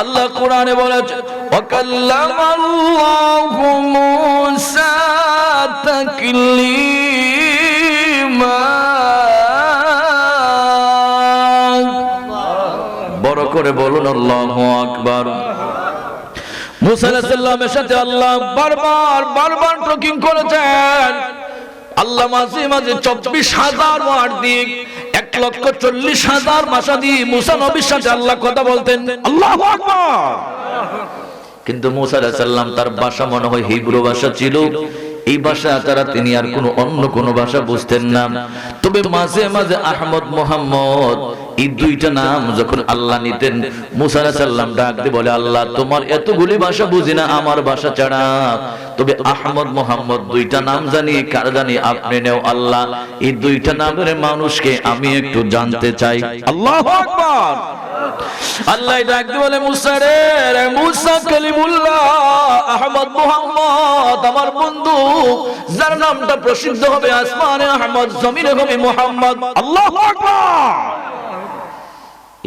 আল্লাহ কোরআনে বলেছে ওয়াকাল্লামা আল্লাহু মূসা তাকলিমা। বড় করে বলুন, আল্লাহু আকবার। মুসা সাথে আল্লাহ বারবার বারবার ট্রকিং করেছেন। আল্লাহ মাঝে মাঝে চব্বিশ হাজার ওয়ার দিয়ে এক লক্ষ চল্লিশ হাজার ভাষা দিয়ে মুসা নবীর সাথে আল্লাহ কথা বলতেন। আল্লাহ কিন্তু মুসা তার ভাষা মনে হয় হিব্রু ভাষা ছিল। এই ভাষা তারা তিনি আর কোনো অন্য কোনো ভাষা বুঝতেন না। তবে মাঝে মাঝে আহমদ মোহাম্মদ এই দুইটা নাম যখন আল্লাহ নিতেন মুসা আলাইহিস সালাম ডাক বলে আল্লাহ তোমার এতগুলি ভাষা বুঝি না আমার ভাষা ছাড়া। তবে আহমদ মোহাম্মদ দুইটা নাম জানি, কার জানি আপনি নেও আল্লাহ। এই দুইটা নামের মানুষকে আমি একটু জানতে চাই। আল্লাহ আকবার। আল্লাহ ডাক দিয়ে বলে, মুসা রে রে মুসা কালিমুল্লাহ, আহমদ মোহাম্মদ, আমার বন্ধু, যার নামটা প্রসিদ্ধ হবে আসমানে আহমদ, জমিনে হবে মোহাম্মদ। আল্লাহ আকবার।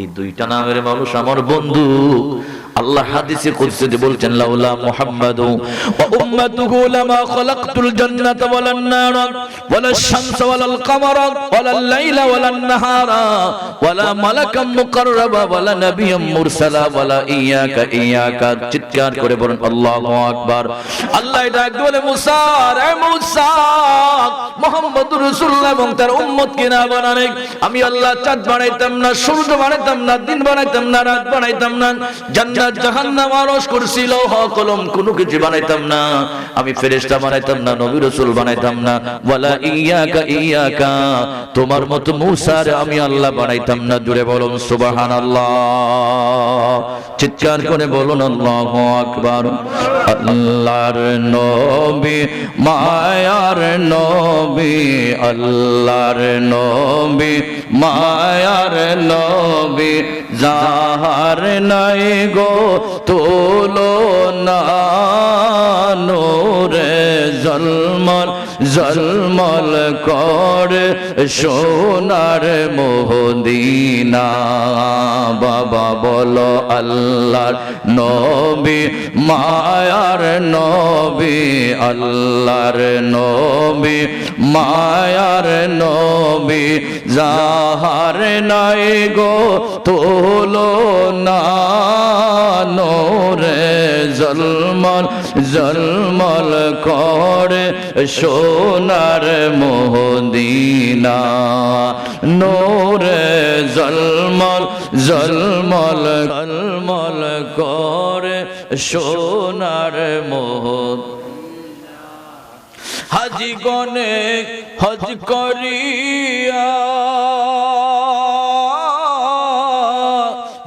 এই দুইটা নামের মানুষ আমার বন্ধু। আল্লাহ হাদিসে কুদসিতে বলছেন, লাউলা মুহাম্মাদু ওয়া উম্মাতুহু লামা খালাকতুল জান্নাতা ওয়ালান নার ওয়ালা শামসা ওয়ালাল কামারা ওয়ালাল লাইলা ওয়ালান নাহারা ওয়ালা মালাকাম মুকাররাবা ওয়ালা নাবিয়াম মুরসালা ওয়ালা ইয়াকা ইয়াকা। চিৎকার করে বলেন, আল্লাহু আকবার। আল্লাহ ডাক বলে মুসা রে মুসা মুহাম্মদুর রাসূলুল্লাহ এবং তার উম্মতকে না বানানে আমি আল্লাহ চাঁদ বানাইতাম না, সূর্য বানাইতাম না, দিন বানাইতাম না, রাত বানাইতাম না। জান্নাত, জাহান্নাম, আরশ, কুরসি, লৌহ, কলম কোনো কিছু বানাইতাম না। আমি ফেরেশতা বানাইতাম না, নবী রাসূল বানাইতাম না। ওয়ালা ইয়াকা ইয়াকা, তোমার মতো মুসার আমি আল্লাহ বানাইতাম না। জুড়ে বলুন সুবহানাল্লাহ। চিৎকার করে বলুন আল্লাহু আকবার। আল্লাহর নবী, মায়ার নবী। আল্লাহর নবী মায়ার নবী যাহার নাই গো তুলো না নূরে জলমল জলমল করে সোনার মোহদিনা। বাবা বলো আল্লাহর নবী, মায়ার নবী, আল্লাহর নবী, মায়ার নবী, যাহার নাই গো তোলো না নোরে জলমল জলমল করে সোনার মোহদিনা। নোরে জলমল জলমল জলমল করে সোনার মোহদ হাজি গনে হজ করিয়া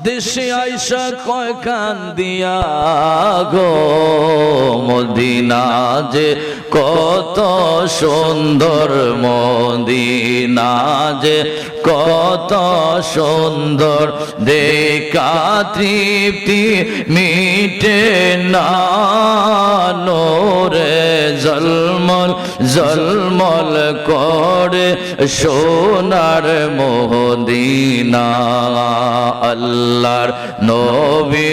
দেশে আইসা কয় কান দিয়া গো মদিনা যে কত সুন্দর মদিনা যে কত সুন্দর, দেখা তৃপ্তি মিটে না। নোরে জলমল জলমল করে সোনার মোহদিনা। আল্লাহর নবী,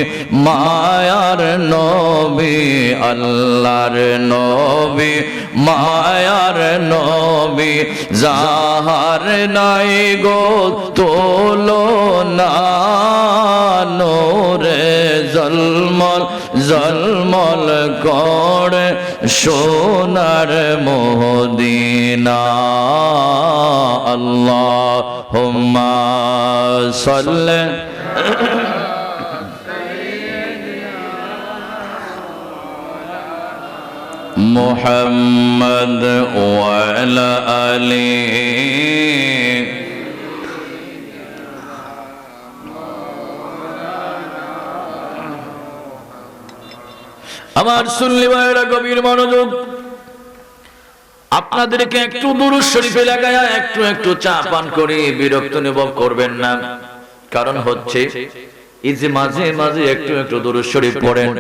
মায়ার নবী, আল্লাহর নবী, মায়ার নবী, যাহার নাই গো তোলো না নোরে জলমল জলমল করে সোনার মোহদিনা আল্লাহ হুম্মা সাল্লে محمد وعلى آله আমার সুন্নি ভাইয়েরা গভীর মনোযোগ। আপনাদেরকে একটু দূর শরীফে লাগায় একটু একটু চা পান করে বিরক্ত অনুভব করবেন না। কারণ হচ্ছে যে মাঝে মাঝে একটু একটু দূর শরীফ পড়েন,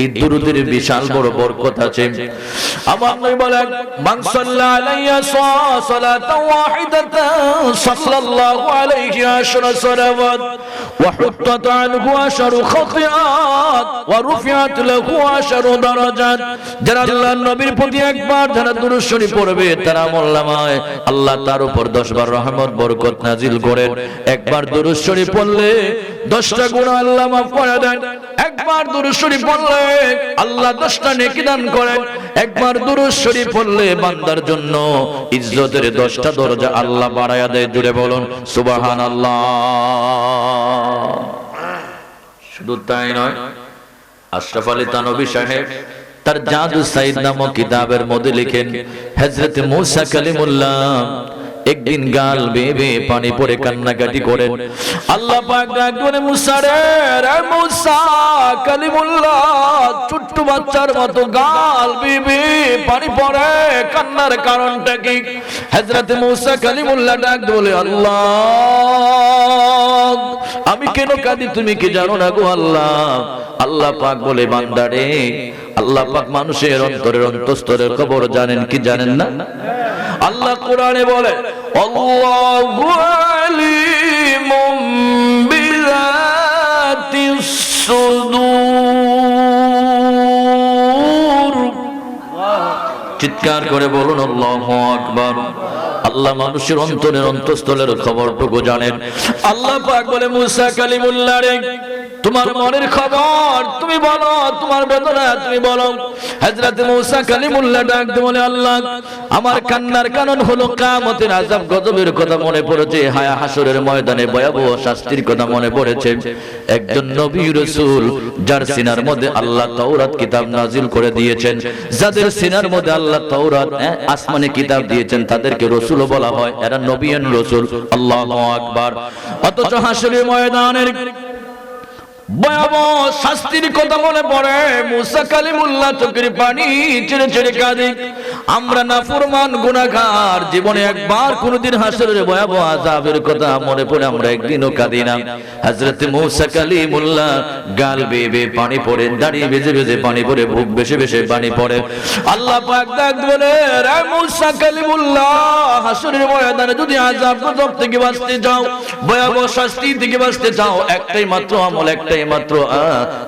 এই দুরুদের বিশাল বড় বরকত আছে। আমার নবী বলেন, মান ওয়া হুত্তাত আনহু আশরু খাতিআত ওয়া রুফিআত লাহু যারা আল্লাহর নবীর প্রতি একবার যারা দুরূদ শরীফ পড়বে, তারা মোল্লামায় আল্লাহ তার উপর 10 বার রহমত, বরকত নাজিল করেন একবার দুরূদ শরীফ পড়লে 10টা গুনাহ আল্লাহ মাফ করে দেন। একবার দুরূদ শরীফ পড়লে আল্লাহ 10টা নেকি দান করেন। একবার দুরূদ শরীফ পড়লে বান্দার জন্য ইজ্জতের 10টা দরজা আল্লাহ বাড়ায়া দেয়। জুড়ে বলুন, সুবহানাল্লাহ। শুধু তাই নয়, আশরাফ আলী তানবী সাহেব তার জাদু সাইদ নামক কিতাবের মধ্যে লিখেন, হযরত মূসা কালিমুল্লাহ একদিন গাল বেবে পানি পড়ে কান্নাকাটি করেন। আল্লাহ পাক ডাক করে মুসা রে রে মুসা কালিমুল্লাহ, ছোট্ট বাচ্চার মতো গাল বেবে পানি পড়ে, কান্নার কারণটা কি? হযরত মুসা কালিমুল্লাহ ডাক বলে আল্লাহ আমি কেন কাঁদি? তুমি কি জানো না গো আল্লাহ? আল্লাহ পাক বলে, বান্দারে, আল্লাহ পাক মানুষের অন্তরের অন্তস্তরের খবর জানেন কি জানেন না? আল্লাহ কোরআনে বলে, আল্লাহু আলিমুম বিযাতিস সুদূর। চিৎকার করে বলুন, আল্লাহু আকবার। আল্লাহ মানুষের অন্তরের অন্তঃস্থলের খবরটুকু জানেন। আল্লাহ পাক বলে মুসা কালিমুল্লাহ রে। তোমার মনের খবর তুমি বলো তোমার বেদনা তুমি বলো। হযরত মুসা কালিমুল্লাহ ডাক বলে আল্লাহ আমার কান্নার কারণ হলো কিয়ামতের আযাব গজবের কথা মনে পড়েছে হায়া হাসরের ময়দানে ভয়াবহ শাস্তির কথা মনে পড়েছে। একজন নবী রাসূল যার সিনার মধ্যে আল্লাহ তাওরাত কিতাব নাজিল করে দিয়েছেন যাদের সিনার মধ্যে আল্লাহ তাওরাত হ্যাঁ, আসমানে কিতাব দিয়েছেন তাদেরকে রাসূল বলা হয় এরা নবিয়ান রাসূল আল্লাহু আকবার। অথচ হাসরের ময়দানের পানি পড়ে গাল বেয়ে পানি দাঁড়িয়ে বেজে বেজে পানি পড়ে, বুক বেশে বেশে পানি পড়ে। আল্লাহ বলে হাসরের ময়দানে যদি আযাব গজব থেকে বাঁচতে চাও, ভয়াবহ শাস্তি থেকে বাঁচতে চাও, একটাই মাত্র আমল, একটাই মাত্র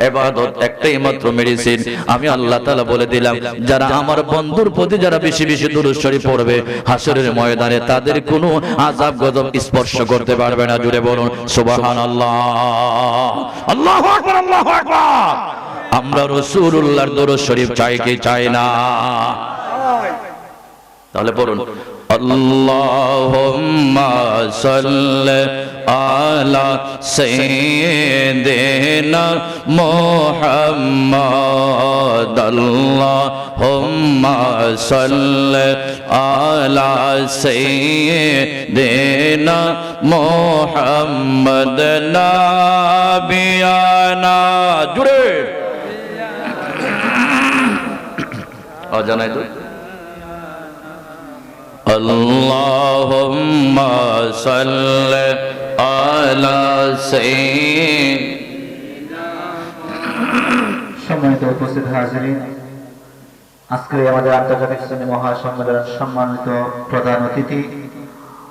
ইবাদত একটাই মাত্র মেডিসিন আমি আল্লাহ তাআলা বলে দিলাম, যারা আমার বন্ধুর প্রতি যারা বেশি বেশি দুরূদ শরীফ পড়বে, হাসরের ময়দানে তাদের কোনো আযাব গজব স্পর্শ করতে পারবে না। জুড়ে বলুন, সুবহানাল্লাহ। আল্লাহু আল্লাহু আকবার। আমরা রাসূলুল্লাহর দরুদ শরীফ চাই কি চাই না? তাহলে পড়ুন আল্লাহুম্মা সাল্লি আলা সাইয়্যিদিনা মুহাম্মাদ আল্লাহুম্মা সাল্লি আলা সাইয়্যিদিনা মুহাম্মাদ নাবিয়ানা জুড়ে অজানাই তো اللهم صل على سيدنا সম্মানিত উপস্থিত হাজিরিন আজকে আমাদের আন্তর্জাতিক শ্রেণী মহাসম্মেলন সম্মানিত প্রধান অতিথি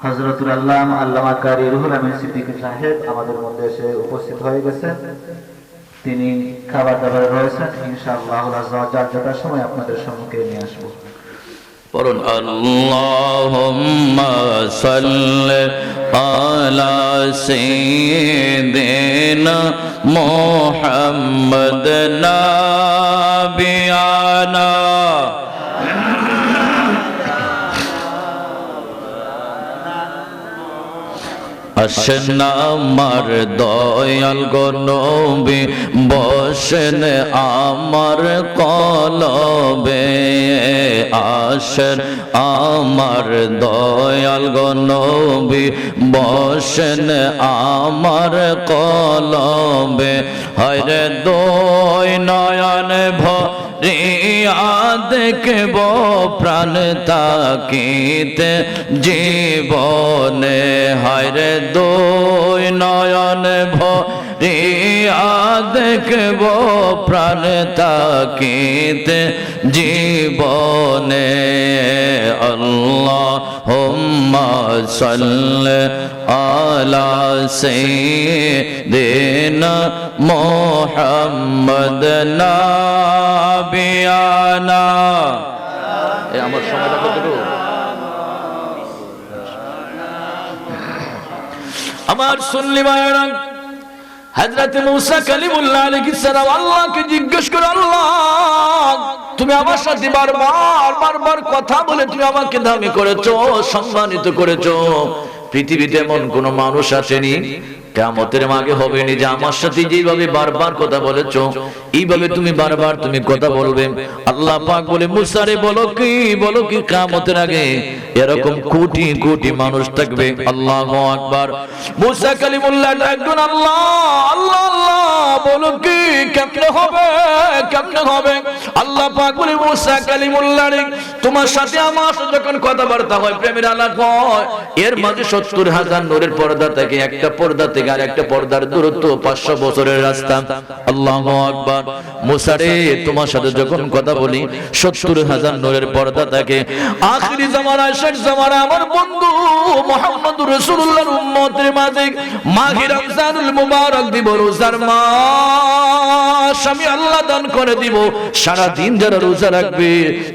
হজরতুল আল্লাহ আল্লামা কারি রুহুল আমিন সিদ্দিকী সাহেব আমাদের মধ্যে এসে উপস্থিত হয়ে গেছেন তিনি খাবার দাবারে রয়েছেন ইনশাআল্লাহ যার যথার সময় আপনাদের সম্মুখে নিয়ে আসবো পড়ুন আল্লাহুম্মা সাল্লি আলা সাইয়্যিদিনা মুহাম্মাদ নাবিয়ানা আসেন আমার দয়াল গনবি বসেন আমার কলবে। আসেন আমার দয়াল গনবি বসেন আমার কলবে। হরে দই নয়ন ভরিয়া দেখব প্রাণ তাকিতে জীবনে হায় রে দোয় নয়ন দিয়া দেখব প্রাণ তাকিতে জীবনে আল্লাহ হুম্মা সাল্লি আলা সাইয়্যিদিনা মুহাম্মদ নাবিয়ানা আমার সময়টা কতটুকু আমার শুনলি ভাইরা হযরত মুসা কালিমুল্লাহ আলাইহিস সালাম আল্লাহকে জিজ্ঞেস করে, আল্লাহ, তুমি আমার সাথে বারবার বারবার কথা বলে তুমি আমাকে দামি করেছ, সম্মানিত করেছ। পৃথিবীতে এমন কোন মানুষ আসেনি কেমতের মাগে হবে নি যে আমার সাথে যেভাবে বারবার কথা বলেছ, এইভাবে তুমি বারবার তুমি কথা বলবে। আল্লাহ পাক বলে, মুসারে বলো কি বলো কি কেমতের আগে এরকম কোটি কোটি মানুষ থাকবে। আল্লাহ আকবার। মুসা কালিমুল্লাহ একজন আল্লাহ আল্লাহ আল্লাহ, বলো কি, কেমনে হবে কেমনে হবে? আল্লাহ পাক বলে, মুসা কালিমুল্লাহ তোমার সাথে আমার যখন কথাবার্তা হয়, প্রেমের আলাপ হয়, এর মাঝে সত্তর হাজার নূরের পর্দা থেকে, একটা পর্দা থেকে আর একটা পর্দার দূরত্ব, পাঁচশো বছরের রাস্তা। আল্লাহ আকবার। মুসারে তোমার সাথে যখন কথা বলি, সত্তর হাজার নূরের পর্দা থাকে। আখিরি জামানায় শেষ জামানায় আমার বন্ধু মোহাম্মদ রসুল্লাহর উম্মতের মাঝে মাঘি রমজানুল মুবারক দিব রোজার মাস। আমি আল্লাহ দান করে দিব। সারা দিন যারা রোজা রাখবে,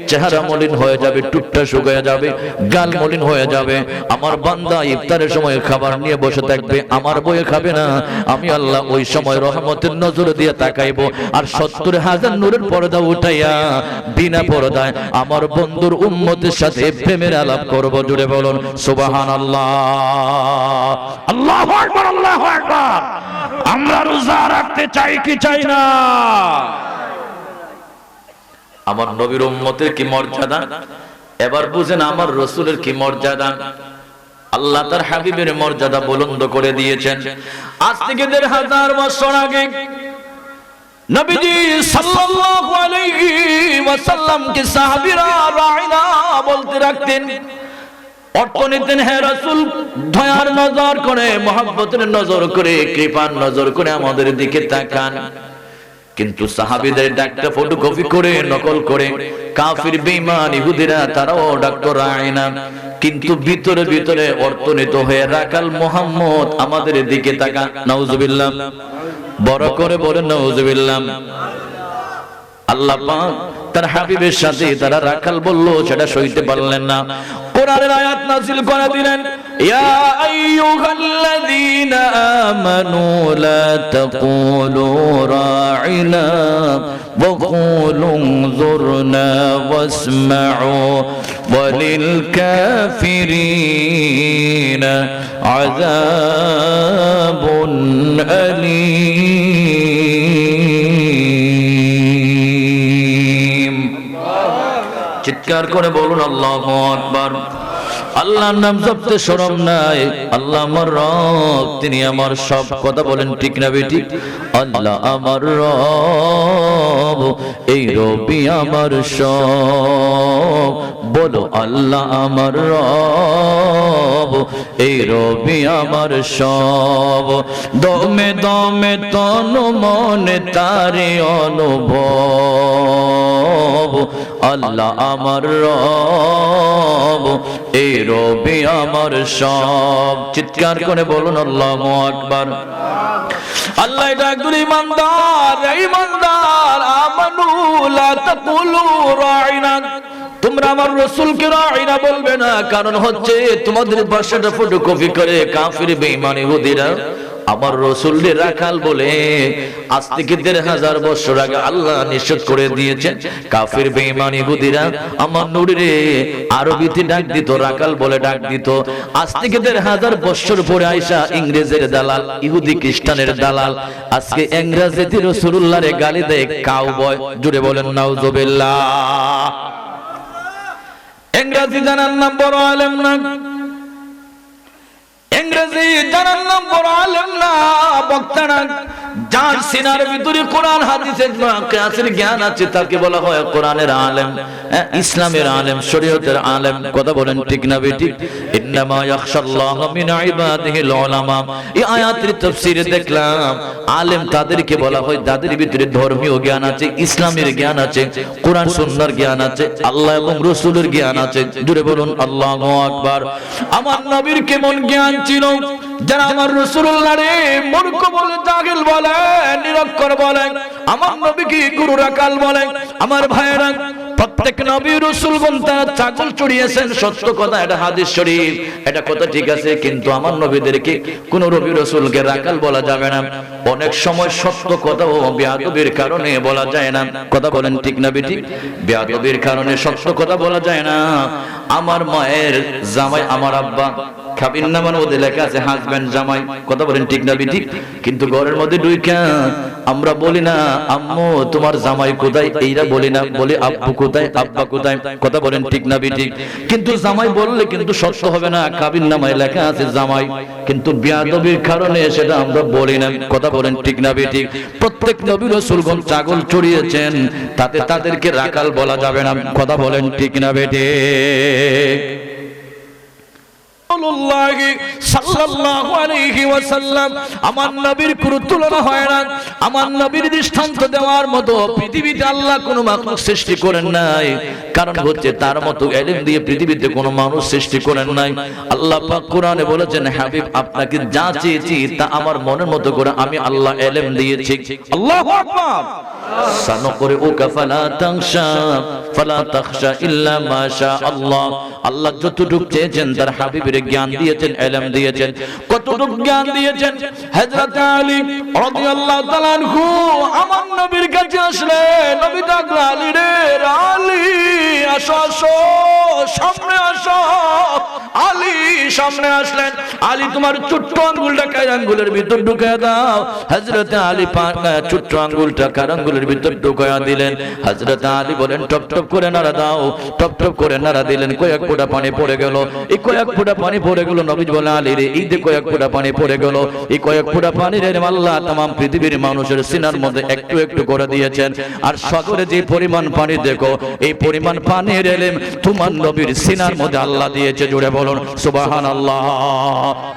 চেহারা মলিন হয়ে যাবে টুকটা শুকিয়ে যাবে গাল মলিন হয়ে যাবে। আমার বান্দা ইফতারের সময় খাবার নিয়ে বসে থাকবে, আমার বয়ে খাবে না। আমি আল্লাহ ওই সময় রহমতের নজর দিয়ে তাকাইবো। আর সত্তর হাজার নূরের পর্দা উঠাইয়া বিনা পর্দায় আমার বন্ধুর উম্মতের সাথে প্রেমের আলাপ করব। জুড়ে বলুন সুবাহান আল্লাহ আল্লাহ আল্লাহ আমরা রোজা রাখতে চাই কি চাই না? আমার নবীর উম্মতের কি মর্যাদা? এবার বুঝেন আমার রসুলের কি মর্যাদা? আল্লাহ তার হাবিবের মর্যাদা বুলন্দ করে দিয়েছেন। আজ থেকে দেড় হাজার বছর আগে নজর করে, মহব্বতের নজর করে, কৃপার নজর করে আমাদের দিকে তাকান। কিন্তু সাহাবীদের ডাকটা ফটোকপি করে, নকল করে। কাফির, বেঈমান, ইহুদিরা, তারাও ডাক্তার আয়না। কিন্তু ভিতরে ভিতরে অর্থনীত হয়ে রাকাল মোহাম্মদ আমাদের দিকে তাকা। নাউজুবিল্লাহ। বড় করে বলেন, নাউজুবিল্লাহ। আল্লাহ তার হাবিবের সাথে তারা রাখাল বলল, সেটা সইতে পারলেন না। কোরআনের আয়াত নাযিল করে দিলেন। ইয়া আইয়ুহাল্লাযীনা আমানু লা তাকুলু রাইনা ওয়া কুলু যুরনা ওয়াসমাউ ওয়ালিল কাফিরিনা আযাবুন আলীম চিৎকার করে বলুন আল্লাহ আকবার আল্লাহর নাম জপতে শরম নাই। আল্লাহ আমার রব, তিনি আমার সব কথা বলেন, ঠিক না বেটি আল্লাহ আমার রব, এই রবি আমার সব। বলো, আল্লাহ আমার রব, এই রবি আমার সব। দমে দমে তন মনে তারে অনুভব। আল্লাহ আমার রব, এই রবি আমার সব। চিৎকার করে বলুন, আল্লাহ আকবার। আল্লাহ ডাক দুল ইমানদার ইমানদার আমানু লা তাকুলু রাইনা। তোমরা আমার রসুলকে রাইনা বলবে না, কারণ হচ্ছে তোমাদের ভাষাটা ফটোকপি করে কাফির, বেঈমান ইহুদিরা। আমার রসুলকে রাখাল বলে আজ থেকে দেড় হাজার বছর আগে আল্লাহ নিষেধ করে দিয়েছেন। কাফির বেঈমান ইহুদিরা, আমার নুরিরে আরবিতে ডাক দিত, রাখাল বলে ডাক দিত। আজ থেকে দেড় হাজার বছর পরে আইসা ইংরেজের দালাল, ইহুদি খ্রিস্টানের দালাল, আজকে ইংরেজিতে রসুল্লাহরে গালি দেয় কাউ বয় জুড়ে বলেন, নাউজুবিল্লাহ। ইংরেজি জানার নাম বড় আলেম না। ইংরেজি জানার নাম বড় আলেম না বক্তা না যার সিনার ভিতরে কোরআন হাদিসের কিয়াসের জ্ঞান আছে তাকে বলা হয় কোরআনের আলেম। হ্যাঁ, ইসলামের আলেম শরীয়তের আলেম কথা বলেন ঠিক না বেটি ইন্নামা ইয়াখশাল্লাহ মিন ইবাদিহিল উলামা এই আয়াতের তাফসীরে দেখলাম আলেম তাদেরকে বলা হয় যাদের ভিতরে ধর্মীয় জ্ঞান আছে ইসলামের জ্ঞান আছে কোরআন সুন্নাহর জ্ঞান আছে আল্লাহ এবং রাসূলের জ্ঞান আছে। জুড়ে বলুন আল্লাহু আকবার। আমার নবীর কেমন জ্ঞান ছিল? যারা আমার রাসূলুল্লাহ রে মূর্খ বলে জাহিল বলে, নিরক্ষর বলে, আমার নবীকে গুরু রাকাল বলে, আমার ভাইয়েরা, প্রত্যেক নবী রসুলগণ তারা ছাগল চড়িয়েছেন, সত্য কথা, এটা হাদিস শরীফ। এটা কথা ঠিক আছে, কিন্তু আমার নবীদেরকে কোন রবি রসুলকে রাকাল বলা যাবে না। অনেক সময় সত্য কথা ও বেয়াদবির কারণে বলা যায় না। কথা বলেন ঠিক না বেটি বেয়াদবির কারণে সত্য কথা বলা যায় না। আমার মায়ের জামাই, আমার আব্বা ওদের লেখা আছে হাজবেন্ড জামাই। কথা বলেন ঠিক না কিন্তু ঘরের মধ্যে আমরা বলি না, আম্মু, তোমার জামাই কোথায়? এইরা বলি না, বলি, আব্বু কোথায়? আব্বা কোথায়? কথা বলেন ঠিক না কিন্তু জামাই বললে কিন্তু সত্য হবে না কাবির নামায় লেখা আছে, জামাই। কিন্তু বিয়াদবির কারণে সেটা আমরা বলি না, কথা বলেন ঠিক না বেটি প্রত্যেক নবী ছাগল চড়িয়েছেন, তাতে তাদেরকে রাকাল বলা যাবে না, কথা বলেন ঠিক না বেটি আল্লাহ তার মতো পৃথিবীতে কোনো মানুষ সৃষ্টি করেন নাই। আল্লাহ কোরআনে বলেছেন, হাবিব, আপনাকে যা চেয়েছি তা আমার মনের মতো করে আমি আল্লাহ এলেম দিয়েছি। আল্লাহ। যতটুকু চেয়েছেন তার হাবিবের জ্ঞান দিয়েছেন ইলম দিয়েছেন। কতটুকু জ্ঞান দিয়েছেন? হযরত আলী রাদিয়াল্লাহু তাআলা আমার নবীর কাছে আসলেন নবী ডাকলেন আলী রে, আলী, আসো আসো, সামনে আসো। সামনে আসলেন। আলী, তোমার ছোট্ট আঙ্গুলটা কায় আঙ্গুলের ভিতর ঢুকে দাও? হযরত আলী ছোট্ট আঙ্গুলটা কার আঙ্গুলের ভিতর ঢুকায়া দিলেন? হযরত আলী বলেন, টপ টপ করে নাড়া দাও, টপ টপ করে নাড়া দিলেন। কয়েক ফোঁটা পানি পড়ে গেল। এই কয়েক ফোঁটা পানি পড়ে গেল নবীজ বলে আলী রে, এই যে কয়েক ফোঁটা পানি পড়ে গেল, এই কয়েক ফোঁটা পানি রে আল্লাহ তাম পৃথিবীর মানুষের সিনার মধ্যে একটু একটু করে দিয়েছেন। আর সাগরে যে পরিমাণ পানি দেখো, এই পরিমাণ পানি রেলেম তোমার নবীর সিনার মধ্যে আল্লাহ দিয়েছে। জুড়ে বলুন সুবাহান আল্লাহ